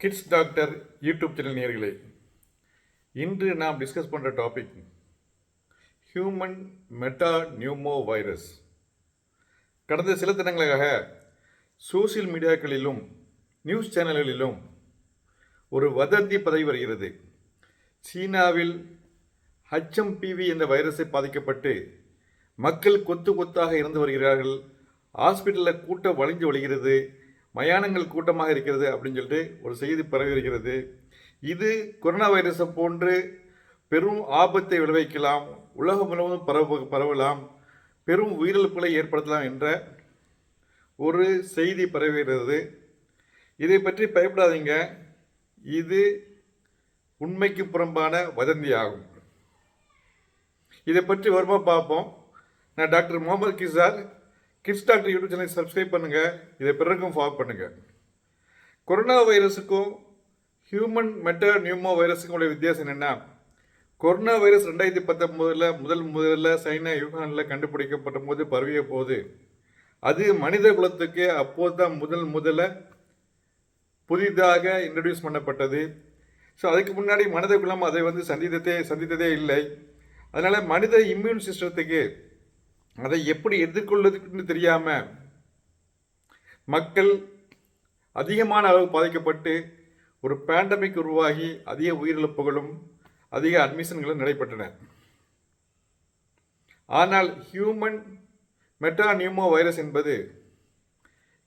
Kids doctor YouTube channel நேர்களே இன்று நாம் டிஸ்கஸ் பண்ணுற topic human meta pneumo virus கடந்த சில தினங்களாக சோசியல் மீடியாக்களிலும் நியூஸ் சேனல்களிலும் ஒரு வதந்தி பதவி வருகிறது. சீனாவில் ஹச்எம்பிவி என்ற வைரஸை பாதிக்கப்பட்டு மக்கள் கொத்து கொத்தாக இறந்து வருகிறார்கள். ஹாஸ்பிட்டலில் கூட்டம் வளைஞ்சு வழிகிறது மயானங்கள் கூட்டமாக இருக்கிறது அப்படின்னு சொல்லிட்டு ஒரு செய்தி பரவியிருக்கிறது. இது கொரோனா வைரஸை போன்று பெரும் ஆபத்தை விளைவிக்கலாம் உலகம் முழுவதும் பரவ பரவலாம் பெரும் உயிரிழப்புகளை ஏற்படுத்தலாம் என்ற ஒரு செய்தி பரவுகிறது இதை பற்றி பயப்படாதீங்க. இது உண்மைக்கு புறம்பான வதந்தி ஆகும் இதை பற்றி வருமா பார்ப்போம். நான் doctor Mohammed Khizar kids doctor YouTube சேனலை சப்ஸ்கிரைப் பண்ணுங்கள் இதை பிறருக்கும் ஃபாலோ பண்ணுங்கள் கொரோனா வைரஸுக்கும் ஹியூமன் மெட்டா நியூமோ வைரஸுக்கும் உள்ள வித்தியாசம் என்னென்னா கொரோனா வைரஸ் ரெண்டாயிரத்தி பத்தொம்போதில் முதல் முதல்ல சைனா யுகானில் கண்டுபிடிக்கப்பட்ட போது பரவிய போது அது மனித குலத்துக்கு அப்போது தான் முதல் முதல்ல புதிதாக இன்ட்ரடியூஸ் பண்ணப்பட்டது. ஸோ அதுக்கு முன்னாடி மனித குலம் அதை வந்து சந்தித்ததே சந்தித்ததே இல்லை. அதனால் மனித இம்யூன் சிஸ்டத்துக்கு அதை எப்படி எதிர்கொள்வதுன்னு தெரியாமல் மக்கள் அதிகமான அளவு பாதிக்கப்பட்டு ஒரு பேண்டமிக் உருவாகி அதிக உயிரிழப்புகளும் அதிக அட்மிஷன்களும் நடைபெற்றன. ஆனால் ஹியூமன் மெட்டா நியூமோ வைரஸ் என்பது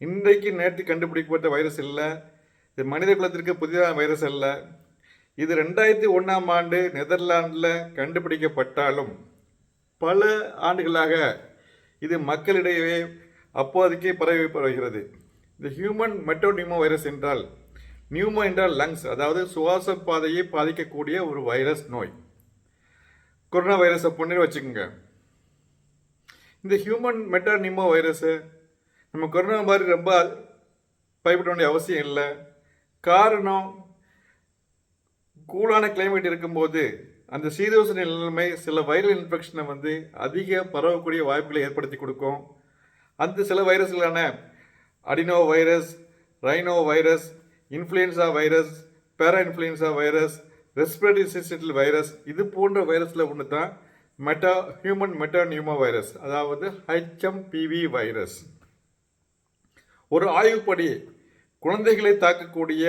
இன்றைக்கு நேற்று கண்டுபிடிக்கப்பட்ட வைரஸ் இல்லை இது மனித குலத்திற்கு புதிதான வைரஸ் அல்ல. இது ரெண்டாயிரத்தி ஒன்றாம் ஆண்டு நெதர்லாண்டில் கண்டுபிடிக்கப்பட்டாலும் பல ஆண்டுகளாக இது மக்களிடையே அப்போதைக்கே பரவி பரவுகிறது இந்த ஹியூமன் மெட்டோனியூமோ வைரஸ் என்றால் நியூமோ என்றால் லங்ஸ் அதாவது சுவாச பாதையை பாதிக்கக்கூடிய ஒரு வைரஸ் நோய். கொரோனா வைரஸ் அப்படின்னு வச்சுக்கோங்க. இந்த ஹியூமன் மெட்டானிமோ வைரஸு நம்ம கொரோனா மாதிரி ரொம்ப பயப்பட வேண்டிய அவசியம் இல்லை. காரணம் கூலான கிளைமேட் இருக்கும்போது அந்த சீதோச நிலைமை சில வைரல் இன்ஃபெக்ஷனை வந்து அதிக பரவக்கூடிய வாய்ப்புகளை ஏற்படுத்தி கொடுக்கும். அந்த சில வைரஸ்களான adenovirus rhinovirus influenza virus parainfluenza virus respiratory syncytial virus இது போன்ற வைரஸில் ஒன்று தான் meta human meta pneuma virus அதாவது ஹெச்எம்பிவி வைரஸ் ஒரு ஆய்வுப்படி குழந்தைகளை தாக்கக்கூடிய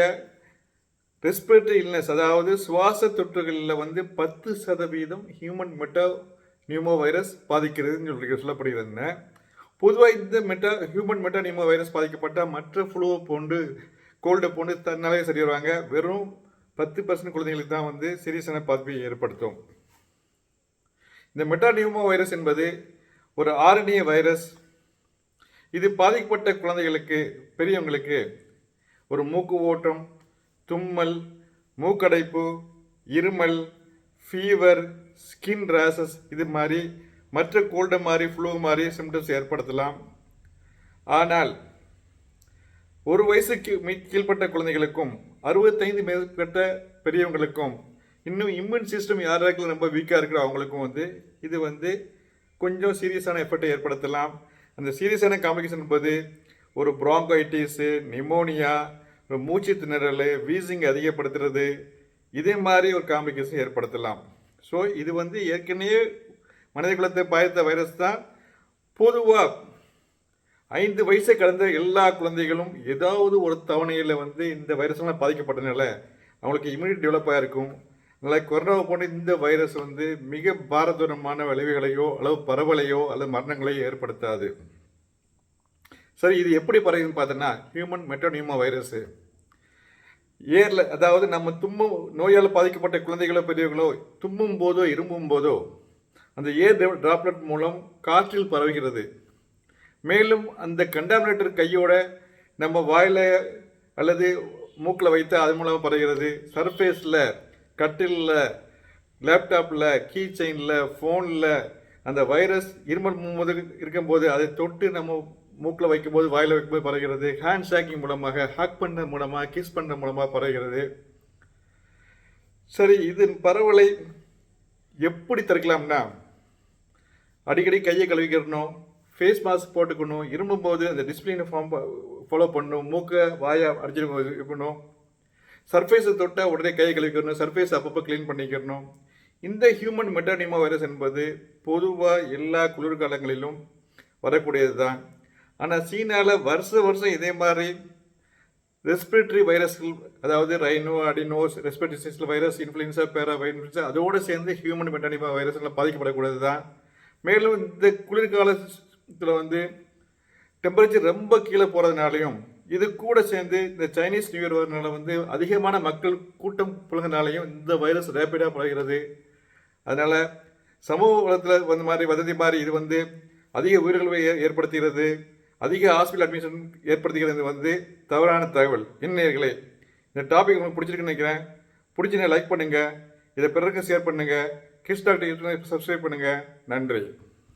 ரெஸ்பிரேட்டரி இல்னஸ் அதாவது சுவாச தொற்றுகளில் வந்து பத்து சதவீதம் ஹியூமன் மெட்டா நியூமோ வைரஸ் பாதிக்கிறதுன்னு சொல்லி சொல்லப்படுகிறது. பொதுவாக இந்த meta human meta pneumo virus பாதிக்கப்பட்ட மற்ற ஃப்ளூவை போண்டு கோல்டை போண்டு தன்னாலே சரி வருவாங்க. வெறும் பத்து பர்சன்ட் குழந்தைகளுக்கு தான் வந்து சீரியஸான பாதிப்பை ஏற்படுத்தும். இந்த மெட்டா நியூமோ வைரஸ் என்பது ஒரு ஆரணிய வைரஸ் இது பாதிக்கப்பட்ட குழந்தைகளுக்கு பெரியவங்களுக்கு ஒரு மூக்கு ஓட்டம் தும்மல் மூக்கடைப்பு இருமல் ஃபீவர் ஸ்கின் ரேசஸ் இது மாதிரி மற்ற கோல்டு மாதிரி ஃப்ளூ மாதிரி சிம்டம்ஸ் ஏற்படுத்தலாம். ஆனால் ஒரு வயசுக்கு மீ- கீழ்ப்பட்ட குழந்தைகளுக்கும் அறுபத்தைந்து மேற்பட்ட பெரியவங்களுக்கும் இன்னும் இம்யூன் சிஸ்டம் யாராருக்கு ரொம்ப வீக்காக இருக்கிற அவங்களுக்கும் வந்து இது வந்து கொஞ்சம் சீரியஸான எஃபெக்டை ஏற்படுத்தலாம். அந்த சீரியஸான காம்ப்ளிகேஷன் என்பது ஒரு ப்ராங்கைட்டிஸு நிமோனியா மூச்சு திணறல் வீசிங் அதிகப்படுத்துறது இதே மாதிரி ஒரு காம்ப்ளிகேஷன் ஏற்படுத்தலாம். ஸோ இது வந்து ஏற்கனவே மனித குலத்தை பாதித்த வைரஸ் தான். பொதுவாக ஐந்து வயசை கடந்த எல்லா குழந்தைகளும் ஏதாவது ஒரு தவணையில் வந்து இந்த வைரஸ்லாம் பாதிக்கப்பட்டனால அவங்களுக்கு இம்யூனிட்டி டெவலப் ஆகிருக்கும் அதனால் கொரோனாவை போன்ற இந்த வைரஸ் வந்து மிக பாரதூரமான விளைவுகளையோ அல்லது பரவலையோ அல்லது மரணங்களையோ ஏற்படுத்தாது. சரி இது எப்படி பரவுதுன்னு பார்த்தோன்னா ஹியூமன் மெட்டோனியூமா வைரஸு ஏரில் அதாவது நம்ம தும்மும் நோயால் பாதிக்கப்பட்ட குழந்தைகளோ பெரியவர்களோ தும்மும் போதோ இரும்பும் போதோ அந்த ஏர் டிராப்லெட் மூலம் காற்றில் பரவுகிறது. மேலும் அந்த கண்டாமினேட்டர் கையோட நம்ம வாயில் அல்லது மூக்கில் வைத்து அது மூலமாக பரவுகிறது. சர்ஃபேஸில் கட்டிலில் லேப்டாப்பில் கீ செயினில் ஃபோனில் அந்த வைரஸ் இருமல் போது இருக்கும்போது அதை தொட்டு நம்ம மூக்கில் வைக்கும்போது வாயில் வைக்கும்போது பரவுகிறது. ஹேண்ட் ஷேக்கிங் மூலமாக ஹக் பண்ண மூலமாக கிஸ் பண்ண மூலமாக பரவுகிறது. சரி இதன் பரவலை எப்படி தடுக்கலாம்னா அடிக்கடி கையை கழுவிக்கிறணும் ஃபேஸ் மாஸ்க் போட்டுக்கணும் இரும்பும்போது அந்த டிஸ்பிளினை ஃபார்ம் ஃபாலோ பண்ணணும் மூக்கை வாயை அடிச்சிருக்கணும் இருக்கணும் சர்ஃபேஸை தொட்டால் உடனே கையை கழுவிக்கணும் சர்ஃபேஸ் அப்பப்போ க்ளீன் பண்ணிக்கணும் இந்த ஹியூமன் மெட்டானிமா வைரஸ் என்பது பொதுவாக எல்லா குளிர்காலங்களிலும் வரக்கூடியது தான் ஆனால் சீனாவில் வருஷ வருஷம் இதே மாதிரி ரெஸ்பிரேட்டரி வைரஸ்கள் அதாவது rhino adenos respiratory virus influenza parainfluenza அதோடு சேர்ந்து ஹியூமன் மெட்டானிமா வைரஸ்களை பாதிக்கப்படக்கூடாது தான் மேலும் இந்த குளிர்காலத்தில் வந்து டெம்பரேச்சர் ரொம்ப கீழே போகிறதுனாலையும் இது கூட சேர்ந்து இந்த சைனீஸ் நியூ இயர் வரனால வந்து அதிகமான மக்கள் கூட்டம் புழுங்கினாலையும் இந்த வைரஸ் ரேப்பிடாக பழகிறது அதனால் சமூக வளத்தில் வந்து மாதிரி வதந்தி மாதிரி இது வந்து அதிக உயிர்களை ஏற்படுத்துகிறது. அதிக ஹாஸ்பிட்டல் அட்மிஷன் ஏற்படுத்துகிறது வந்து தவறான தகவல். இன்னர்களே இந்த டாபிக் உங்களுக்கு பிடிச்சிருக்குன்னு நினைக்கிறேன். பிடிச்சினா லைக் பண்ணுங்கள் இதை பிறருக்கு ஷேர் பண்ணுங்கள் கிஸ் டாக்டர் சப்ஸ்கிரைப் பண்ணுங்கள் நன்றி.